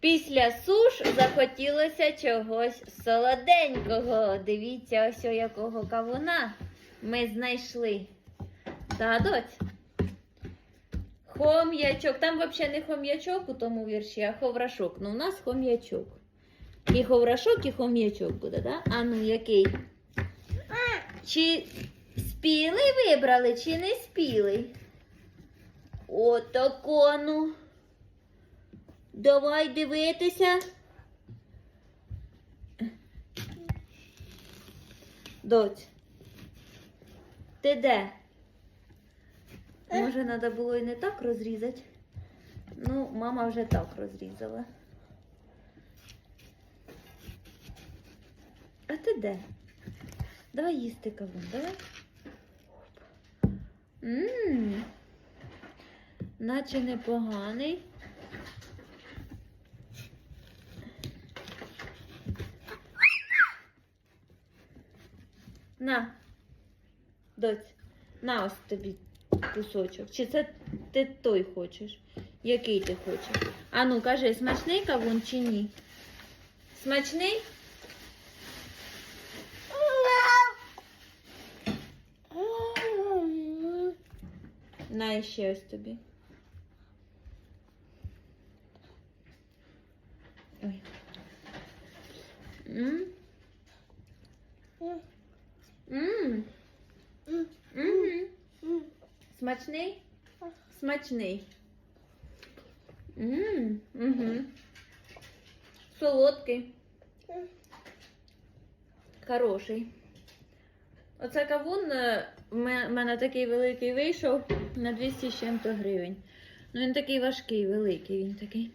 Після суш захотілося чогось солоденького. Дивіться, ось якого кавуна ми знайшли. Доць? Хом'ячок. Там взагалі не хом'ячок у тому вірші, а ховрашок. Ну, у нас хом'ячок. І ховрашок, і хом'ячок буде, так? А ну, який? Чи спілий вибрали, чи не спілий? Отако, ну. Давай дивитися. Доць. Ти де? Може, треба було і не так розрізати. Ну, мама вже так розрізала. А ти де? Давай їсти кавун, давай. Ммм. Наче непоганий. На, доць, на ось тобі кусочок. Чи це ти той хочеш? Який ти хочеш? А ну, кажи, смачний кавун чи ні? Смачний? На ще ось тобі. Ой. М? М. Мгм. Смачний? Смачний. М, Угу. Солодкий. Хороший. Оце кавун е, в мене такий великий вийшов на 200 з чим-то гривень. Ну він такий важкий, великий він такий.